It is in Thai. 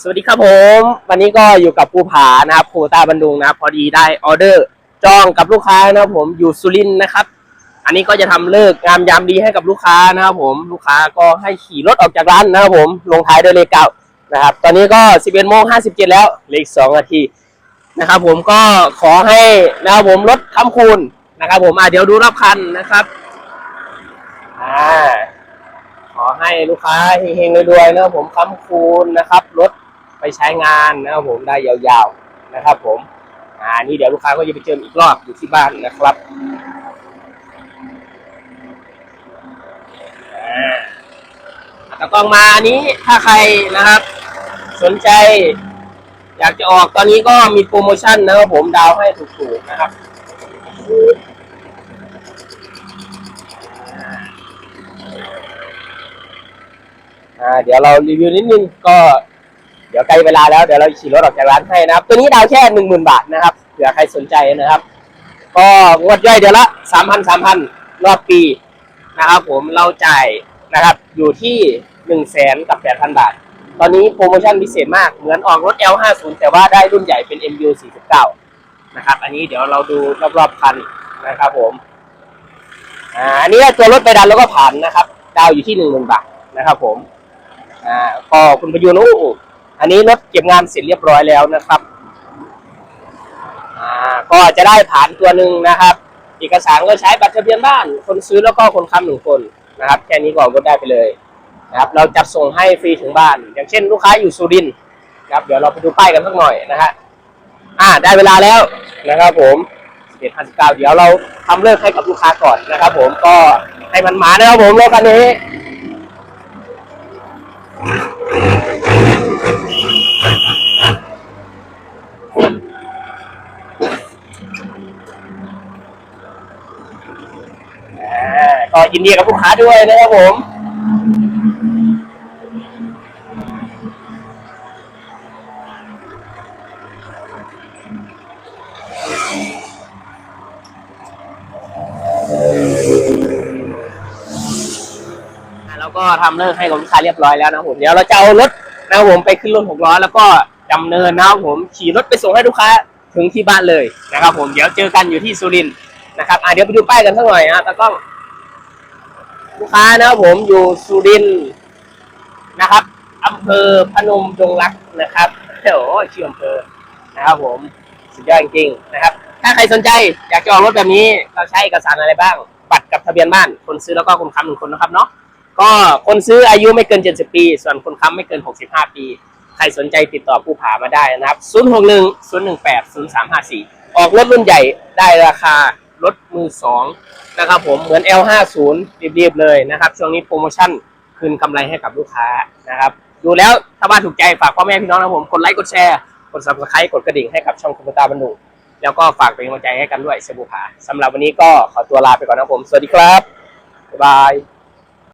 สวัสดีครับผม วันนี้ก็อยู่กับภูผานะครับโคตาบันดุงนะครับ พอดีได้ออเดอร์ จองกับลูกค้านะครับผมอยู่สุรินทร์นะครับ อันนี้ก็จะทำเลิกงามยามดีให้กับลูกค้านะครับผมลูกค้าก็ให้ขี่รถออกจากร้านนะครับผมลงท้ายด้วยเลขเก้านะครับ ตอนนี้ก็11โมง57แล้วเหลขสองนาทีนะครับผมก็ขอให้นะครับผมรถคำคูณนะครับผมอะเดี๋ยวดูรอบคันนะครับอ่าขอให้ลูกค้าเฮงๆรวยๆนะครับผมค้ำคูณนะครับรถ ไปใช้งานนะครับผมได้ยาวๆนะครับ ผมอ่านี่เดี๋ยวลูกค้าก็จะไปเจออีกรอบอยู่ที่บ้านนะครับอ่าตะกล้องมาอันนี้ถ้าใครนะครับ สนใจ อยากจะออกตอนนี้ก็มีโปรโมชั่นนะครับผมดาวให้ถูกๆนะครับอ่าเดี๋ยวเรารีวิวนิดนึงก็ เดี๋ยวใกล้เวลาแล้วเดี๋ยวเราขี่รถออกจากร้านให้นะครับ ตัวนี้ดาวแค่หนึ่งหมื่นบาทนะครับเผื่อใครสนใจนะครับ ก็งวดย่อยเดือนละสามพันสามพันรอบปีนะครับ ผมเราจ่ายนะครับ อยู่ที่หนึ่งแสนกับแปดพันบาท ตอนนี้โปรโมชั่นพิเศษมากเหมือนออกรถ L50 แต่ว่าได้รุ่นใหญ่เป็น MU 49นะครับ อันนี้เดี๋ยวเราดูรอบๆคันนะครับ ผมอ่าอันนี้ตัวรถไปดันแล้วก็ผ่านนะครับ ดาวอยู่ที่หนึ่งหมื่นบาทนะครับ ผมอ่าก็คุณประยูนอู้ อันนี้รถเก็บงานเสร็จเรียบร้อยแล้วนะครับอ่าก็จะได้ผ่านตัวหนึ่งนะครับ เอกสารก็ใช้บัตรทะเบียนบ้าน คนซื้อแล้วก็คนค้ำหนึ่งคนนะครับแค่นี้ก็ก็ได้ไปเลยนะครับเราจัดส่งให้ฟรีถึงบ้าน อย่างเช่นลูกค้าอยู่สุรินทร์ครับเดี๋ยวเราไปดูป้ายกันสักหน่อยนะฮะอ่าได้เวลาแล้วนะครับผม11 59เดี๋ยวเราทำเลิกให้กับลูกค้าก่อนนะครับผมก็ให้มันมานะครับผมรถคันนี้ ก็ยินดีกับลูกค้าด้วยนะครับผมอ่าเราก็ทำเลิกให้กับลูกค้าเรียบร้อยแล้วนะผม เดี๋ยวเราจะเอารถนะครับผมไปขึ้นรถหกล้อแล้วก็ ดำเนินนะครับผมขี่รถไปส่งให้ลูกค้าถึงที่บ้านเลยนะครับ ผมเดี๋ยวเจอกันอยู่ที่สุรินทร์นะครับอ่าเดี๋ยวไปดูป้ายกันสักหน่อยนะตะกล้องลูกค้านะครับผมอยู่สุรินทร์นะครับอำเภอพนมดงรักนะครับโอ้ชื่ออำเภอนะครับผมสุดยอดจริงๆนะครับ ถ้าใครสนใจอยากจะออกรถแบบนี้เราใช้เอกสารอะไรบ้าง บัตรกับทะเบียนบ้าน คนซื้อแล้วก็คนค้ำหนึ่งคนนะครับเนาะก็คนซื้ออายุไม่เกิน 70 ปี ส่วนคนค้ำไม่เกิน 65 ปี ใครสนใจติดต่อผู้ผามาได้นะครับ 061 018 0354 ออกรถรุ่นใหญ่ได้ราคารถมือสองนะครับผมเหมือน L50 รีบๆเลยนะครับ ช่วงนี้โปรโมชั่นคืนกำไรให้กับลูกค้านะครับ ดูแล้วถ้าบ้านถูกใจฝากพ่อแม่พี่น้องนะผม กดไลค์กดแชร์ กด subscribe กดกระดิ่งให้กับช่องคอมพิวเตอร์บรรดุแล้วก็ฝากเป็นกำลังใจให้กันด้วยเซบูผาสำหรับวันนี้ก็ขอตัวลาไปก่อนนะผม สวัสดีครับบ๊ายบาย